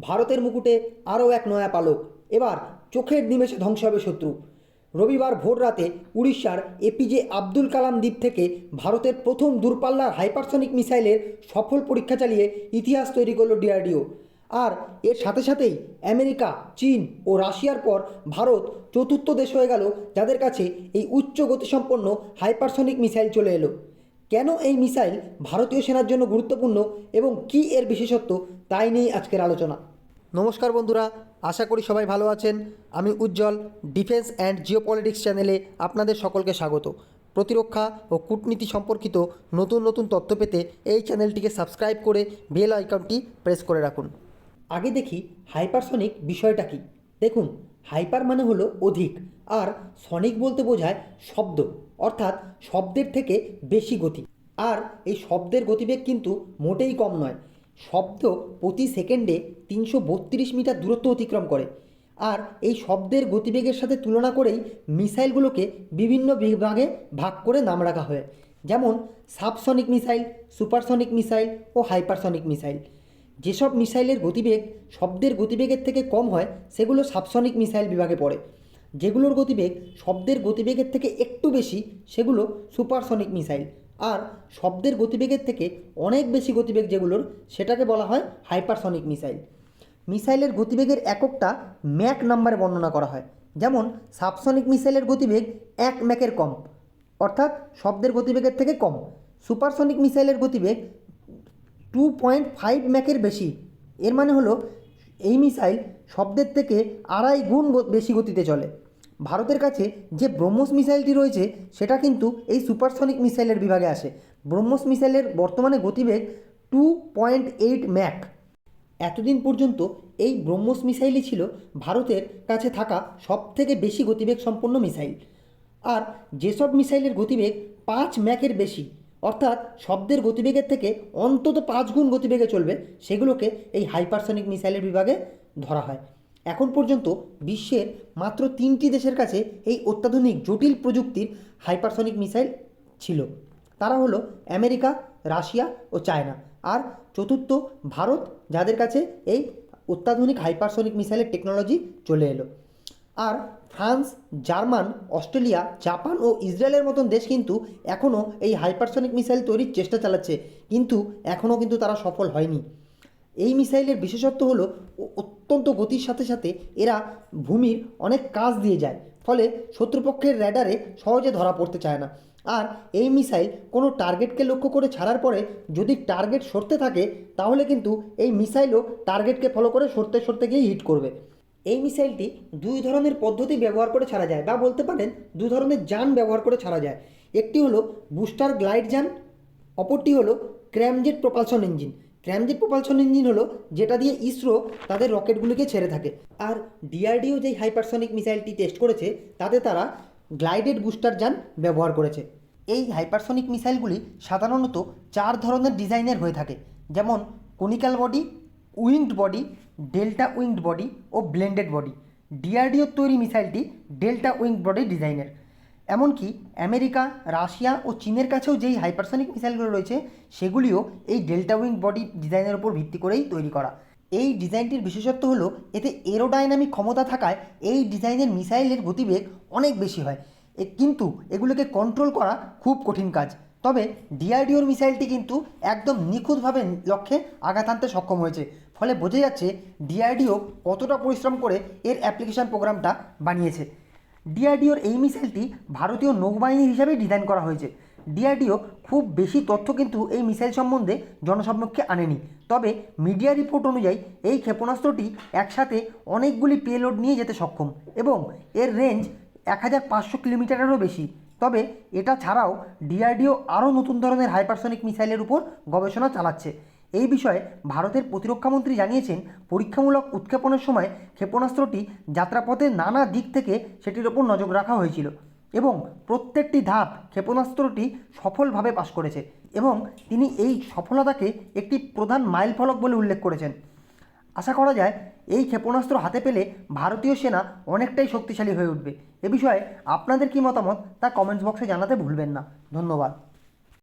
ভারতের মুকুটে আরও এক নয়া পালক। এবার চোখের নিমেষে ধ্বংস হবে শত্রু। রবিবার ভোর রাতে উড়িষ্যার এপিজে আব্দুল কালাম দ্বীপ থেকে ভারতের প্রথম দূরপাল্লার হাইপারসনিক মিসাইলের সফল পরীক্ষা চালিয়ে ইতিহাস তৈরি করল ডিআরডিও। আর এর সাথে সাথেই আমেরিকা, চীন ও রাশিয়ার পর ভারত চতুর্থ দেশ হয়ে গেল, যাদের কাছে এই উচ্চ গতিসম্পন্ন হাইপারসনিক মিসাইল চলে এলো। কেন এই মিসাইল ভারতীয় সেনার জন্য গুরুত্বপূর্ণ এবং কী এর বিশেষত্ব তাই নিয়েই আজকের আলোচনা। নমস্কার বন্ধুরা, আশা করি সবাই ভালো আছেন। আমি উজ্জ্বল ডিফেন্স অ্যান্ড জিওপলিটিক্স চ্যানেলে আপনাদের সকলকে স্বাগত। প্রতিরক্ষা ও কূটনীতি সম্পর্কিত নতুন নতুন তথ্য পেতে এই চ্যানেলটিকে সাবস্ক্রাইব করে বেল আইকনটি প্রেস করে রাখুন। আগে দেখি হাইপারসনিক বিষয়টা কি। দেখুন হাইপার মানে হলো অধিক, আর সনিক বলতে বোঝায় শব্দ। অর্থাৎ শব্দের থেকে বেশি গতি। আর এই শব্দের গতিবেগ কিন্তু মোটেই কম নয়। শব্দ প্রতি সেকেন্ডে তিনশো বত্রিশ মিটার দূরত্ব অতিক্রম করে। আর এই শব্দের গতিবেগের সাথে তুলনা করেই মিসাইলগুলোকে বিভিন্ন বিভাগে ভাগ করে নাম রাখা হয়। যেমন সাবসনিক মিসাইল, সুপারসনিক মিসাইল ও হাইপারসনিক মিসাইল। যেসব মিসাইলের গতিবেগ শব্দের গতিবেগের থেকে কম হয়, সেগুলো সাবসনিক মিসাইল বিভাগে পড়ে। যেগুলোর গতিবেগ শব্দের গতিবেগের থেকে একটু বেশি, সেগুলো সুপারসনিক মিসাইল। আর শব্দের গতিবেগের থেকে অনেক বেশি গতিবেগ যেগুলোর, সেটাকে বলা হয় হাইপারসনিক মিসাইল। মিসাইলের গতিবেগের এককটা ম্যাক নাম্বারে বর্ণনা করা হয়। যেমন, সাবসনিক মিসাইলের গতিবেগ এক ম্যাকের কম, অর্থাৎ শব্দের গতিবেগের থেকে কম। সুপারসনিক মিসাইলের গতিবেগ টু পয়েন্ট ফাইভ ম্যাকের বেশি, এর মানে হলো এই মিসাইল শব্দের থেকে আড়াই গুণ বেশি গতিতে চলে। ভারতের কাছে যে ব্রহ্মস মিসাইলটি রয়েছে, সেটা কিন্তু এই সুপারসনিক মিসাইলের বিভাগে আসে। ব্রহ্মস মিসাইলের বর্তমানে গতিবেগ টু পয়েন্ট এইট ম্যাক এতদিন পর্যন্ত এই ব্রহ্মস মিসাইলই ছিল ভারতের কাছে থাকা সবথেকে বেশি গতিবেগ সম্পন্ন মিসাইল। আর যেসব মিসাইলের গতিবেগ পাঁচ ম্যাকের বেশি অর্থাৎ শব্দের গতিবেগের থেকে অন্তত পাঁচ গুণ গতিবেগে চলবে, সেগুলোকে এই হাইপারসনিক মিসাইলের বিভাগে ধরা হয়। এখন পর্যন্ত বিশ্বের মাত্র তিনটি দেশের কাছে এই অত্যাধুনিক জটিল প্রযুক্তির হাইপারসনিক মিসাইল ছিল। তারা হলো আমেরিকা, রাশিয়া ও চায়না। আর চতুর্থ ভারত, যাদের কাছে এই অত্যাধুনিক হাইপারসনিক মিসাইলের টেকনোলজি চলে এলো। আর ফ্রান্স, জার্মান, অস্ট্রেলিয়া, জাপান ও ইসরায়েলের মতন দেশ কিন্তু এখনও এই হাইপারসনিক মিসাইল তৈরির চেষ্টা চালাচ্ছে। কিন্তু এখনও কিন্তু তারা সফল হয়নি। এই মিসাইলের বিশেষত্ব হলো অত্যন্ত গতির সাথে সাথে এরা ভূমির অনেক কাজ দিয়ে যায়, ফলে শত্রুপক্ষের র্যাডারে সহজে ধরা পড়তে চায় না। আর এই মিসাইল কোনো টার্গেটকে লক্ষ্য করে ছাড়ার পরে যদি টার্গেট সরতে থাকে, তাহলে কিন্তু এই মিসাইলও টার্গেটকে ফলো করে সরতে সরতে গিয়ে হিট করবে। এই মিসাইলটি দুই ধরনের পদ্ধতি ব্যবহার করে ছাড়া যায় বা বলতে পারেন দু ধরনের যান ব্যবহার করে ছাড়া যায়। একটি হলো বুস্টার গ্লাইড যান, অপরটি হলো scramjet propulsion engine. Scramjet propulsion engine হলো যেটা দিয়ে ইসরো তাদের রকেটগুলিকে ছেড়ে থাকে। আর ডিআরডিও যেই হাইপারসনিক মিসাইলটি টেস্ট করেছে, তাতে তারা গ্লাইডেড বুস্টার যান ব্যবহার করেছে। এই হাইপারসনিক মিসাইলগুলি সাধারণত চার ধরনের ডিজাইনের হয়ে থাকে। যেমন conical body winged body delta winged body ও ব্লেন্ডেড বডি ডিআরডিওর তৈরি মিসাইলটি ডেল্টা উইংড বডি ডিজাইনের এমনকি আমেরিকা, রাশিয়া ও চীনের কাছেও যেই হাইপারসনিক মিসাইলগুলো রয়েছে, সেগুলিও এই ডেল্টা উইং বডি ডিজাইনের ওপর ভিত্তি করেই তৈরি করা। এই ডিজাইনটির বিশেষত্ব হলো, এতে এরোডাইনামিক ক্ষমতা থাকায় এই ডিজাইনের মিসাইলের গতিবেগ অনেক বেশি হয়। কিন্তু এগুলোকে কন্ট্রোল করা খুব কঠিন কাজ। তবে ডিআরডিওর মিসাইলটি কিন্তু একদম নিখুঁতভাবে লক্ষ্যে আঘাত আনতে সক্ষম হয়েছে। ফলে বোঝা যাচ্ছে ডিআরডিও কতটা পরিশ্রম করে এর অ্যাপ্লিকেশন প্রোগ্রামটা বানিয়েছে। ডিআরডিওর এই মিসাইলটি ভারতীয় নৌবাহিনী হিসাবে ডিজাইন করা হয়েছে। ডিআরডিও খুব বেশি তথ্য কিন্তু এই মিসাইল সম্বন্ধে জনসম্মুখে আনেনি। তবে মিডিয়া রিপোর্ট অনুযায়ী এই ক্ষেপণাস্ত্রটি একসাথে অনেকগুলি পেলোড নিয়ে যেতে সক্ষম এবং এর রেঞ্জ এক হাজার পাঁচশো কিলোমিটারেরও বেশি। তবে এটা ছাড়াও ডিআরডিও আরও নতুন ধরনের হাইপারসনিক মিসাইলের উপর গবেষণা চালাচ্ছে। এই বিষয়ে ভারতের প্রতিরক্ষামন্ত্রী জানিয়েছেন, পরীক্ষামূলক উৎক্ষেপণের সময় ক্ষেপণাস্ত্রটি যাত্রাপথে নানা দিক থেকে সেটির ওপর নজর রাখা হয়েছিল এবং প্রত্যেকটি ধাপ ক্ষেপণাস্ত্রটি সফলভাবে পাশ করেছে এবং তিনি এই সফলতাকে একটি প্রধান মাইলফলক বলে উল্লেখ করেছেন। আশা করা যায়, এই ক্ষেপণাস্ত্র হাতে পেলে ভারতীয় সেনা অনেকটাই শক্তিশালী হয়ে উঠবে। এ বিষয়ে আপনাদের কী মতামত তা কমেন্টস বক্সে জানাতে ভুলবেন না। ধন্যবাদ।